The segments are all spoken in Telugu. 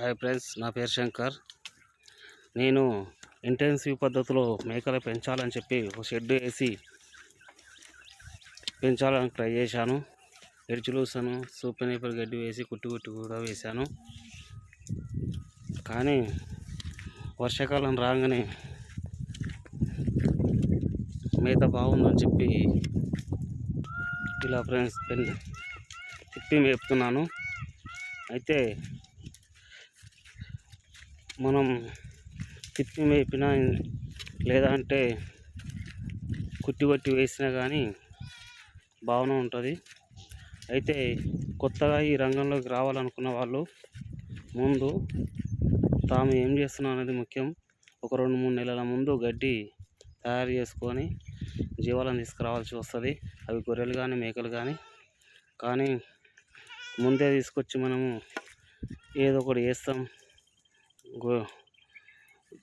హాయ్ ఫ్రెండ్స్ నా పేరు శంకర్. నేను ఇంటెన్సివ్ పద్ధతిలో మేకలు పెంచాలని చెప్పి ఒక షెడ్ వేసి పెంచాలని ట్రై చేశాను. ఎడ్చులూసాను సూపర్ నేపర్ గడ్డి వేసి కుట్టి కుట్టి కూడా వేశాను. కానీ వర్షాకాలం రాగానే మేత బాగుందని చెప్పి ఇలా ఫ్రెండ్స్ పెన్ తిప్పి మేపుతున్నాను. అయితే మనం తిప్పి మేపినా లేదా అంటే కుట్టి కొట్టి వేసినా కానీ భావన ఉంటుంది. అయితే కొత్తగా ఈ రంగంలోకి రావాలనుకున్న వాళ్ళు ముందు తాము ఏం చేస్తున్నాం అనేది ముఖ్యం. ఒక రెండు మూడు నెలల ముందు గడ్డి తయారు చేసుకొని జీవాలను తీసుకురావాల్సి వస్తుంది. అవి గొర్రెలు కానీ మేకలు కానీ కానీ ముందే తీసుకొచ్చి మనము ఏదో ఒకటి వేస్తాం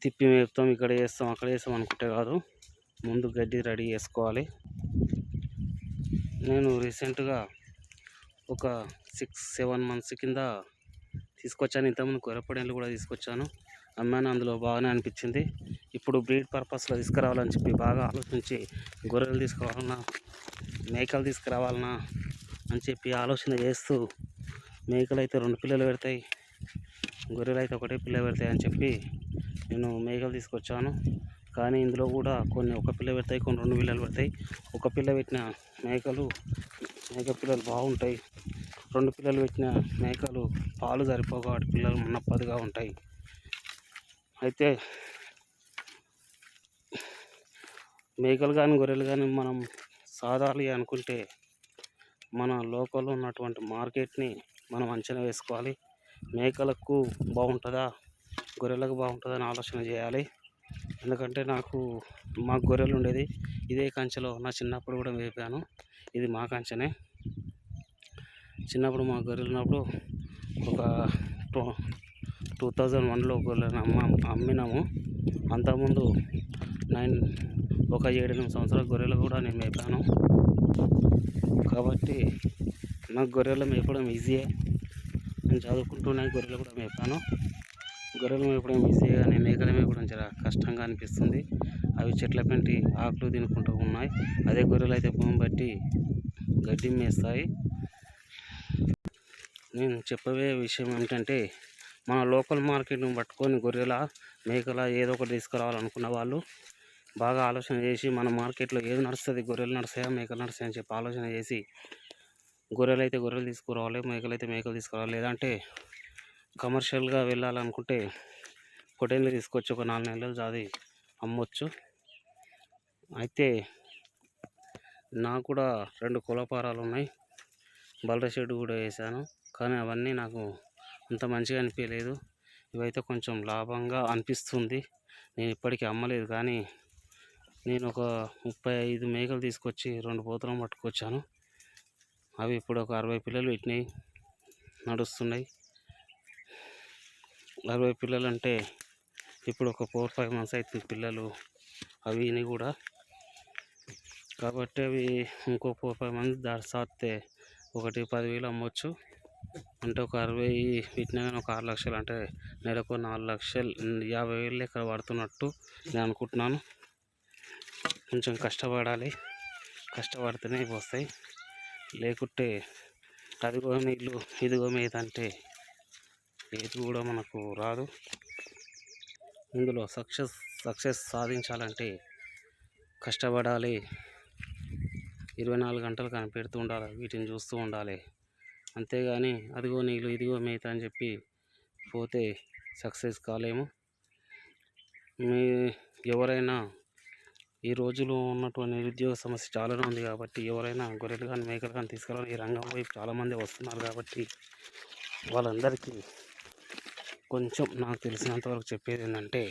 తిప్పి మేపుతాం ఇక్కడ వేస్తాం అక్కడ వేస్తాం అనుకుంటే కాదు. ముందు గడ్డి రెడీ చేసుకోవాలి. నేను రీసెంట్గా ఒక సిక్స్ సెవెన్ మంత్స్ కింద తీసుకొచ్చాను. ఇంతకుముందు కొరపడేళ్ళు కూడా తీసుకొచ్చాను. అమ్మాను అందులో బాగానే అనిపించింది. ఇప్పుడు బ్రీడ్ పర్పస్లో తీసుకురావాలని చెప్పి బాగా ఆలోచించి గొర్రెలు తీసుకురావాలన్నా మేకలు తీసుకురావాలన్నా అని చెప్పి ఆలోచన చేస్తూ మేకలు అయితే రెండు పిల్లలు పెడతాయి. గొర్రెలు అయితే ఒకటే పిల్ల పెడతాయి అని చెప్పి నేను మేకలు తీసుకొచ్చాను. కానీ ఇందులో కూడా కొన్ని ఒక పిల్ల పెడతాయి కొన్ని రెండు పిల్లలు పెడతాయి. ఒక పిల్ల పెట్టిన మేకలు మేక పిల్లలు బాగుంటాయి. రెండు పిల్లలు పెట్టిన మేకలు పాలు సరిపోగా వాటి పిల్లలు మున్నప్పదిగా ఉంటాయి. అయితే మేకలు కానీ గొర్రెలు కానీ మనం సాధాలి అనుకుంటే మన లోకల్లో ఉన్నటువంటి మార్కెట్ని మనం అంచనా వేసుకోవాలి. మేకలకు బాగుంటుందా? గొర్రెలకు బాగుంటుందా అని ఆలోచన చేయాలి. ఎందుకంటే నాకు మా గొర్రెలు ఉండేది ఇదే కంచెలో. నా చిన్నప్పుడు కూడా మేపాను. ఇది మా కంచెనే. చిన్నప్పుడు మా గొర్రెలు ఉన్నప్పుడు ఒక టూ టూ థౌజండ్ వన్లో గొర్రెలను అమ్మ అమ్మినాము. అంతకుముందు నైన్ ఒక ఏడెనిమిది సంవత్సరాల గొర్రెలు కూడా నేను మేపాను. కాబట్టి నాకు గొర్రెలు మేపడం ఈజీయే. నేను చదువుకుంటూనే గొర్రెలు కూడా మేపాను. గొర్రెలు మేపడం ఈజీ కానీ మేకలు మేపడం చాలా కష్టంగా అనిపిస్తుంది. అవి చెట్ల పెంటి ఆకులు తినుకుంటూ ఉన్నాయి. అదే గొర్రెలు అయితే భూమి బట్టి గడ్డి మేస్తాయి. నేను చెప్పబోయే విషయం ఏమిటంటే మన లోకల్ మార్కెట్ను పట్టుకొని గొర్రెల మేకల ఏదో ఒకటి తీసుకురావాలనుకున్న వాళ్ళు బాగా ఆలోచన చేసి మన మార్కెట్లో ఏది నడుస్తుంది గొర్రెలు నడుస్తాయా మేకలు నడుస్తాయని చెప్పి ఆలోచన చేసి గొర్రెలు అయితే గొర్రెలు తీసుకురావాలి మేకలు అయితే మేకలు తీసుకురావాలి. లేదంటే కమర్షియల్గా వెళ్ళాలనుకుంటే పొటేన్లు తీసుకొచ్చి ఒక నాలుగు నెలలు అది అమ్మొచ్చు. అయితే నాకు కూడా రెండు కులపారాలు ఉన్నాయి. బలర షెడ్ కూడా వేసాను. కానీ అవన్నీ నాకు అంత మంచిగా అనిపించలేదు ఇవైతే కొంచెం లాభంగా అనిపిస్తుంది. నేను ఇప్పటికీ అమ్మలేదు. కానీ నేను ఒక ముప్పై ఐదు మేకలు తీసుకొచ్చి రెండు పోతులను పట్టుకొచ్చాను. అవి ఇప్పుడు ఒక అరవై పిల్లలు పెట్టినాయి నడుస్తున్నాయి. అరవై పిల్లలు అంటే ఇప్పుడు ఒక ఫోర్ ఫైవ్ మంత్స్ అవుతుంది పిల్లలు అవి కూడా. కాబట్టి అవి ఇంకో ఫోర్ ఫైవ్ మంత్స్ దాటి సాస్తే ఒకటి పదివేలు అమ్మొచ్చు. అంటే ఒక అరవై పెట్టినా కానీ ఒక ఆరు లక్షలు అంటే నెలకు నాలుగు లక్షలు యాభై వేలు లెక్క పడుతున్నట్టు నేను అనుకుంటున్నాను. కొంచెం కష్టపడాలి. కష్టపడితేనే ఇవి వస్తాయి. లేకుంటే అదిగో నీళ్ళు ఇదిగో మీద అంటే ఏది కూడా మనకు రాదు. ఇందులో సక్సెస్ సక్సెస్ సాధించాలంటే కష్టపడాలి. ఇరవై నాలుగు గంటలు కనిపెడుతూ ఉండాలి వీటిని చూస్తూ ఉండాలి. అంతేగాని అదిగో నీళ్ళు ఇదిగో మేత అని చెప్పి పోతే సక్సెస్ కాలేము. మీ ఎవరైనా ఈ రోజులో ఉన్నటువంటి నిరుద్యోగ సమస్య చాలానే ఉంది కాబట్టి ఎవరైనా గొర్రెలు కానీ మేకలు కానీ తీసుకురావాలి ఈ రంగం వైపు చాలామంది వస్తున్నారు కాబట్టి వాళ్ళందరికీ కొంచెం నాకు తెలిసినంతవరకు చెప్పేది ఏంటంటే